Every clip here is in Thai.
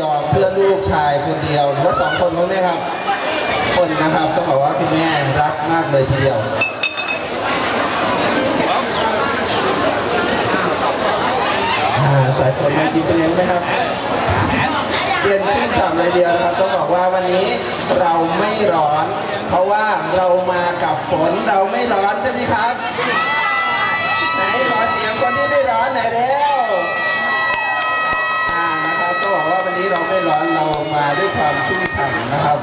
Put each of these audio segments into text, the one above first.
ยอมเพื่อลูกชายคนเดียวหรือว่าสองคนคุณแม่ครับ คนนะครับต้องบอกว่าคุณแม่รักมากเลยทีเดียวสายฝนมากินเป็นยังไหมครับเย็นชุ่มฉ่ำเลยเดียวนะครับ ต้องบอกว่าวันนี้เราไม่ร้อน เพราะว่าเรามากับฝนเราไม่ร้อนใช่ไหมครับ ไหนขอเสียงคนที่ไม่ร้อนหน่อยเร็วอ่านะครับก็บอกว่าวันนี้เรา ไม่ร้อนเรามาด้วยความชุ่มฉ่ำนะครับ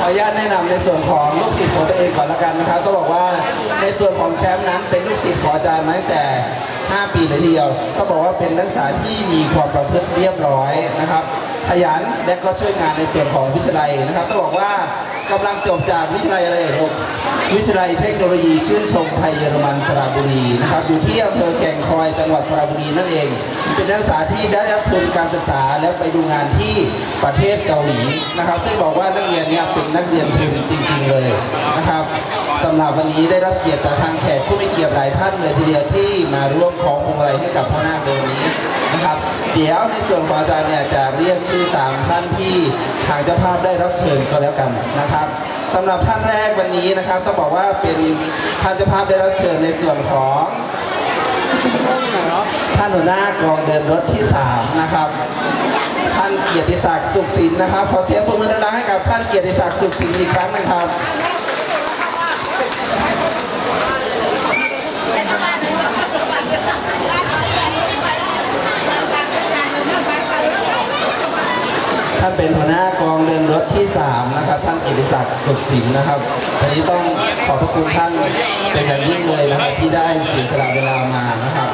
ขออนุญาตแนะนำในส่วนของลูกศิษย์ของตัวเองก่อนละกันนะครับต้องบอกว่าในส่วนของแชมป์นั้นเป็นลูกศิษย์ของอาจารย์มาตั้งแต่ 5 ปีเลยทีเดียวก็บอกว่าเป็นนักศึกษาที่มีความประพฤติเรียบร้อยนะครับ ขยันและก็ช่วยงานในส่วนของวิชาลัยนะครับต้องบอกว่า กำลังจบจากวิทยาลัยอะไรเอ่ยลูกวิทยาลัยเทคโนโลยีชื่นชมไทยเยอรมันสระบุรีนะครับอยู่ที่อำเภอแก่งคอยจังหวัดสระบุรีนั่นเอง เป็นนักศึกษาที่ได้รับทุนการศึกษาแล้วไปดูงานที่ประเทศเกาหลีนะครับ ซึ่งบอกว่านักเรียนเนี่ยเป็นนักเรียนทุนจริง ๆ เลยนะครับสำหรับวันนี้ได้รับเกียรติจากทางแขกผู้มีเกียรติหลายท่านเลยทีเดียวที่มาร่วมของพวงมาลัยให้กับพ่อนาคในวันนี้ นะครับ เดี๋ยวในส่วนของอาจารย์เนี่ยจะเรียกชื่อตามท่านที่ทางเจ้าภาพได้รับเชิญก็แล้วกันนะครับสำหรับท่านแรกวันนี้นะครับต้องบอกว่าเป็นท่านเจ้าภาพได้รับเชิญในส่วนของท่านหัวหน้ากองเดินรถที่ 3 นะครับ ท่านเกียรติศักดิ์สุขสินนะครับขอเสียงปรบมือดังๆให้กับท่านเกียรติศักดิ์สุขสินอีกครั้งหนะครับ ท่านเป็นหัวหน้ากองเดินรถที่ 3 นะครับ ท่านกิติศักดิ์สุขสินนะครับวันนี้ต้องขอบพระคุณท่านเป็นอย่างยิ่งเลยนะครับที่ได้เสียสละเวลามานะครับ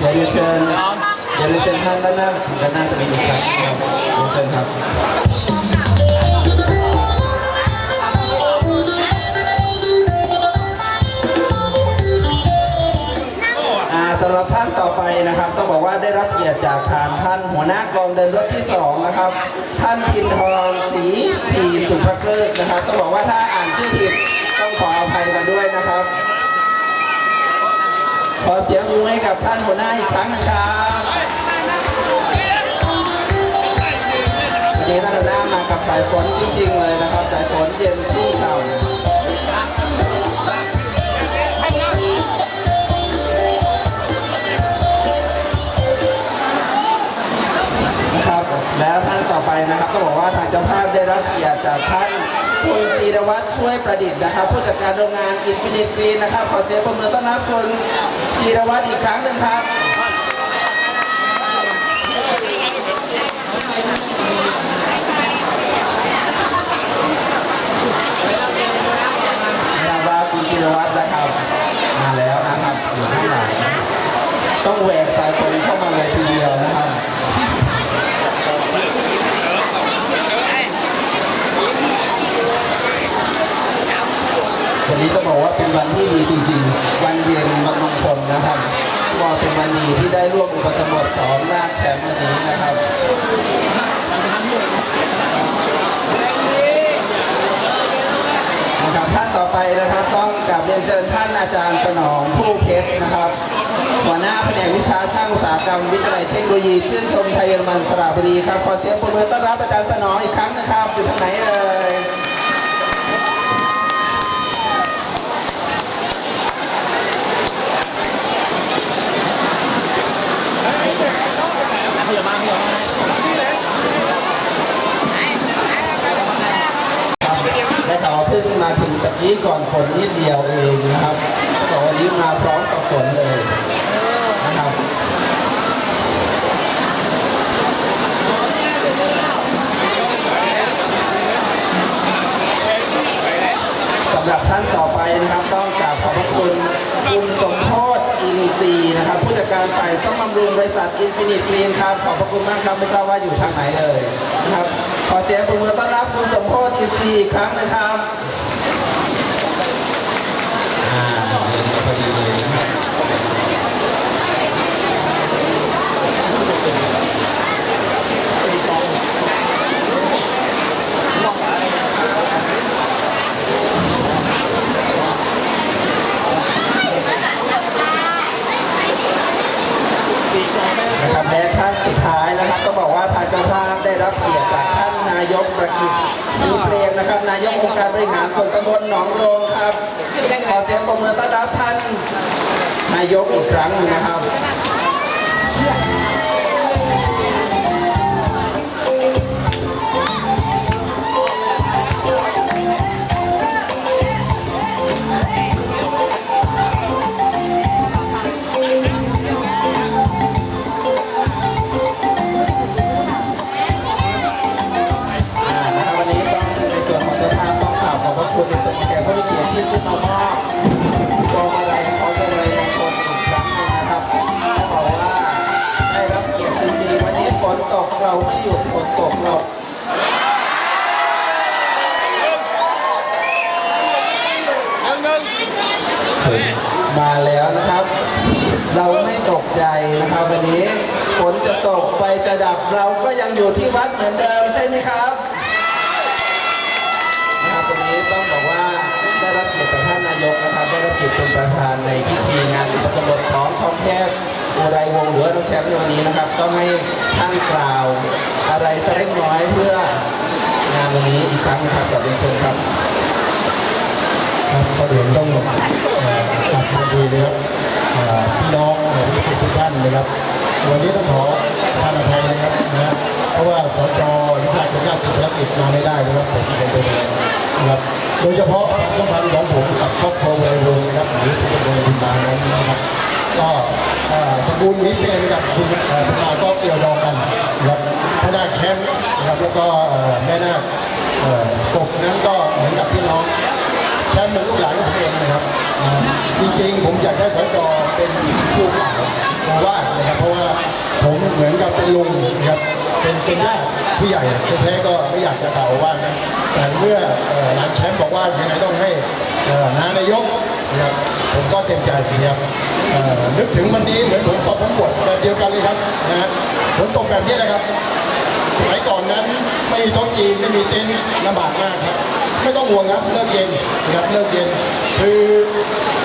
เดี๋ยวเรีเชิญเดี๋ยวเรีเชิญท่านด้านหน้าด้านหน้าจะมีอีกครั้งครับเรียนเชิญครับ สำหรับท่านต่อไปนะครับ ต้องบอกว่าได้รับเกียรติจากทางท่านหัวหน้ากองเดินรถที่สองนะครับ ท่านพินทองศรีปีสุภเกิกนะครับ ต้องบอกว่าถ้าอ่านชื่อผิดต้องขออภัยมาด้วยนะครับ ขอเสียงมือให้กับท่านหัวหน้าอีกครั้งนะครับวันนี้ท่านหัวหน้ามากับสายฝนจริง ๆ เลยนะครับ สายฝนเย็น แล้วท่านต่อไปนะครับต้องบอกว่าทางเจ้าภาพได้รับเกียรติจากท่านคุณจีรวัตรช่วยประดิษฐ์นะครับ ผู้จัดการโรงงานอินฟินิตกรีนนะครับ ขอเสียงปรบมือต้อนรับคุณจีรวัตรอีกครั้งหนึ่งครับนาวาคุณจีรวัตรนะครับ มาแล้วนะครับอยู่ข้างหลังต้องแหวกสายฝนเข้ามาเลยทีเดียวนะครับ วันนี้ต้องบอกว่า เป็นวันที่ดีจริงๆ วันเย็นวันมงคลนะครับก็เป็นวันดีที่ได้ร่วมอุปสมบทของนาคแชมป์วันนี้นะครับนะครับท่านต่อไปนะครับต้องกลับเรียนเชิญท่านอาจารย์สนองผู้เพชรนะครับ หัวหน้าแผนกวิชาช่างอุตสาหกรรม วิทยาลัยเทคโนโลยีชื่นชมไทยเยอรมันสระบุรีครับขอเสียงปรบมือต้อนรับอาจารย์สนองอีกครั้งนะครับอยู่ทางไหนเอ่ย ครับได้ข่าวว่าเพิ่งมาถึงตะกี้ก่อนฝนนิดเดียวเองนะครับก็บอกวันนี้มาพร้อมกับฝนเลยนะครับสำหรับท่านต่อไปนะครับต้องกราบขอบพระคุณ อินทรีย์นะครับ ผู้จัดการฝ่ายซ่อมบำรุงบริษัทอินฟินิตกรีนครับ ขอบพระคุณมากครับไม่ทราบว่าอยู่ทางไหนเลยนะครับ ขอเสียงปรบมือต้อนรับคุณสมโพศอินทรีอีครั้งนะครับ อ่าพอดีเลยนะครับ นะครับและท่านสุดท้ายนะครับก็บอกว่าทางเจ้าภาพได้รับเกียรติจากท่านนายกประกิตภูเพลงนะครับ นาย การบริหารส่วนตำบลหนองโรงครับขอเสียงปรบมือต้อนรับท่านนายกอีกครั้งหนึ่งนะครับ ที่ขึ้นมามอบพวงมาลัยของพวงมาลัยมงคลอีกครั้งหนึงนะครับต้องบอกว่าได้รับเกียรติจริงๆวันนี้ฝนตกเราไม่หยุดฝนตกเรามาแล้วนะครับ เราไม่ตกใจนะครับวันนี้ฝนจะตกไฟจะดับเราก็ยังอยู่ที่วัดเหมือนเดิมใช่ไหมครับ ต้องบอกว่าได้รับเกียรติจากท่านนายกนะครับได้รับเกียรติเป็นประธานในพิธีงานอุปสมบทของทองแคบอุไรวงหรือน้องแชมป์ในวันนี้นะครับต้องให้ท่านกล่าวอะไรสักเล็กน้อยเพื่องานวันนี้อีกครั้งนะครับกับเรียนเชิญครับครับก็เดี๋ยวต้องเอ่อกลับมาดีนะครับพี่น้องเอ่อผู้ทุกท่านนะครับ วันนี้ต้องขอทานอภัยนะครับนะเพราะว่าสจ ติดภารกิจมาไม่ได้นะครับผมเป็นตัวแทนนะครับโดยเฉพาะความสัมพันธ์ของผมกับครอบครัวบริวารนะครับหรือสุขภาพบุญมานั้นนะครับก็เอ่อตะกูลนี้เป็นกับคุณเอ่อคุณอาก็เกี่ยวดองกันนะครับพนาแคมป์นะครับแล้วก็แม่นาคกบนั้นก็เหมือนกับพี่น้องแชมป์เป็นลูกหลานของผมเองนะครับจริงๆผมอยากได้สจเป็นผู้กล่าวมาว่านะครับเพราะว่าผมเหมือนกับเป็นลุงนะครับ เป็นเป็นญาติผู้ใหญ่แท้ๆก็ไม่อยากจะกล่าวว่านะแต่เมื่ออ่อหลานแชมป์บอกว่ายังไงต้องให้นานายกนะครับผมก็เต็มใจนะครับนึกถึงวันนี้เหมือนผมตอบผมบทแบบเดียวกันเลยครับนะฮะผมตกแบบนี้แหละครับสมัยก่อนนั้นไม่มีโต๊ะจีนไม่มีเต็นท์ลำบากมากครับไม่ต้องห่วงครับเลิกเย็นนะครับเลิกเย็นคือ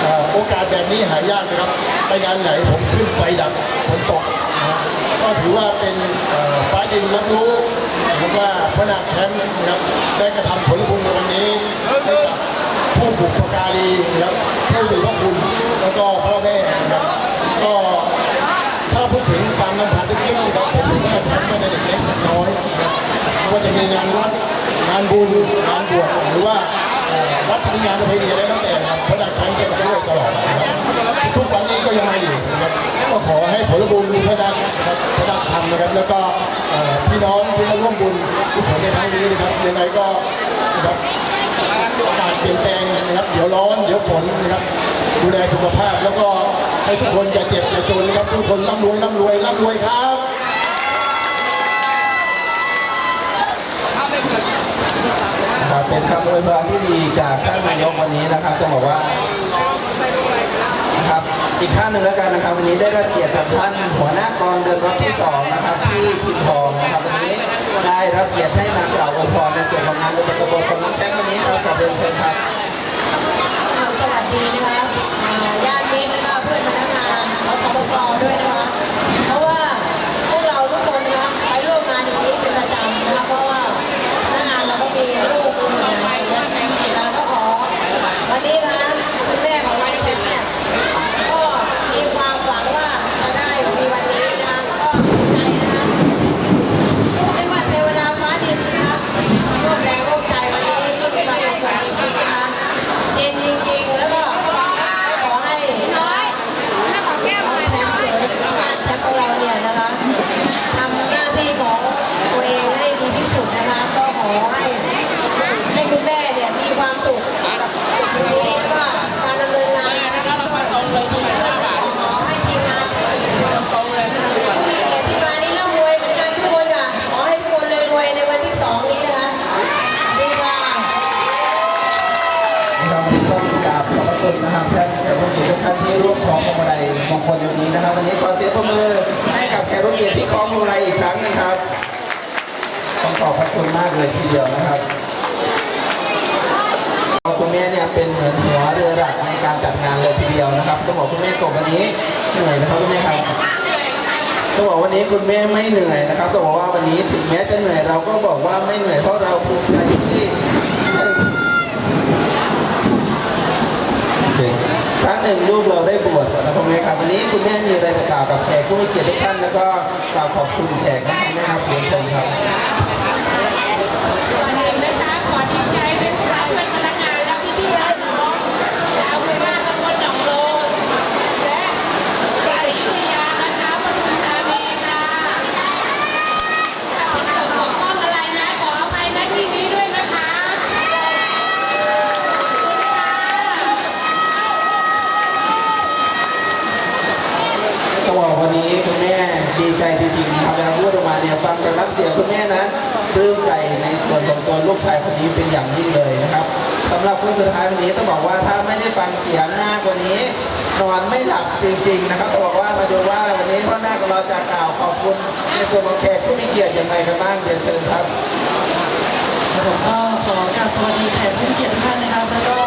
อโอกาสแบบนี้หายากนะครับไปงานไหนผมขึ้นไฟดับฝนตกนะ ก็ถือว่าเป็นเอ่อฟ้าดินรับรู้นะว่าพระนาคแชมป์นะครับได้กระทำผลบุญในวันนี้ให้กับผู้บุกการีนะครับผู้มีพระคุณแล้วก็พ่อแม่นะครับก็ถ้าพูดถึงความนำพันที่เกี่ยวกับผมก็ทำมาในเด็กเล็กน้อยนะครับไม่ว่าจะมีงานวัดงานบุญงานบวชหรือว่าวัดมีงานประเพณีอะไรตั้งแต่ครับพระดักทาง ดักนะครับพระดักทำนะครับ แล้วก็พี่น้องที่มาร่วมบุญกุศลในครั้งนี้นะครับยังไงก็นะครับอากาศเปลี่ยนแปลงนะครับ เดี๋ยวร้อนเดี๋ยวฝนนะครับ ดูแลสุขภาพแล้วก็ให้ทุกคนอย่าเจ็บอย่าจนนะครับทุกคนร่ำรวยร่ำรวยร่ำรวยครับเป็นคำอวยพรที่ดีจากท่านนายกวันนี้นะครับต้องบอกว่า อีกท่านหนึ่งแล้วกันนะครับ วันนี้ได้รับเกียรติจากท่านหัวหน้ากองเดินรถที่สองนะครับที่พินทองนะครับวันนี้ได้รับเกียรติให้มากล่าวอวยพรในส่วนของงานอุปกรณ์ของน้องแชมป์วันนี้เราขอเรียนเชิญครับสวัสดีนะคะญาติมิตรนะก็เพื่อนพนักงานขอสมกด้วยนะคะ เพราะว่าพวกเราทุกคนนะคะไปร่วมงานอย่างนี้เป็นประจำนะคะ เพราะว่าพนักงานเราก็มีลูกมีหลานนะคะเราก็ขอวันนี้นะคะคุณแม่ของเราเนี่ยก็มีความหวังว่าจะได้มีวันนี้นะคะก็ดีใจนะคะ ไม่ว่าเทวดาฟ้าดินนะคะร่วมแรงร่วมใจวันนี้ก็เป็นวันสำคัญจริงๆนะคะเย็นจริงๆ แล้วก็ขอให้น้อยถ้าขอแก้มแทนเสือที่งานแชมป์ของเราเนี่ยนะคะทำหน้าที่ของตัวเองให้ดีที่สุดนะคะ ก็ขอให้ให้คุณแม่เนี่ยมีความสุขกับสิ่งนี้แล้วก็การดำเนินงานนะคะเราไปตรงเลยขอให้ทีมงานตรงเลยที่มานี่ร่ำรวยเหมือนกันทุกคนค่ะขอให้ทุกคนรวยๆในวันที่สองนี้นะคะดีค่ะ เราต้องกราบขอบพระคุณนะครับท่านแขกผู้เกียรติทุกท่านที่ร่วมคล้องพวงมาลัยมงคลในวันนี้นะครับ วันนี้ขอเสียงปรบมือให้กับแขกผู้เกียรติที่คล้องพวงมาลัยอีกครั้งห นึงครับต้องขอบพระคุณมากเลยทีเดียวนะครับคุณแม่เนี่ยเป็นเหมือนหัวเรือหลักในการจัดงานเลยทีเดียวนะครับต้องบอกคุณแม่กบวันนี้เหนื่อยไหมครับคุณแม่ครับนี้คุณแม่ไม่เหนื่อยนะครับต้องบอกว่าวันนี้ถึงแม้จะเหนื่อยเราก็บอกว่าไม่เหนื่อยเพราะเราภูมิใจที่ รั้งหนึ่งลูกเราได้บวชนะพ่อแม่ครับวันนี้คุณแม่มีอะไรจะกล่าวกับแขกผู้มีเกียรติทุกท่านแล้วก็กล่าวขอบคุณแขกนะครับแม่ครับเรียนเชิญครับขอดีใจด้วยค่ะเป็นพนักงานและพี่ๆน้องๆชาวพื้นบ้านตำบลหนองโลและสาริยานะคะปทุมธานีค่ะที่เกิดของข้องอะไรนะ ขออภัยณที่นี้ด้วยนะคะ ต้องบอกวันนี้คุณแม่ดีใจจริงๆนะครับเวลาพูดออกมาเนี่ยฟังจากน้ำเสียงคุณแม่นั้นปลื้มใจในส่วนของตัวลูกชายคนนี้เป็นอย่างยิ่งเลยนะครับสำหรับคนสุดท้ายวันนี้ต้องบอกว่าถ้าไม่ได้ฟังเสียงหน้าว่านี้นอนไม่หลับจริง ๆ นะครับต้องบอกว่ามาดูว่าวันนี้พ่อหน้าของเราจะกล่าวขอบคุณในส่วนของแขกผู้มีเกียรติอย่างไรกันบ้างเรียนเชิญครับผมก็ขอกราบสวัสดีแขกผู้มีเกียรติทุกท่านนะครับแล้วก็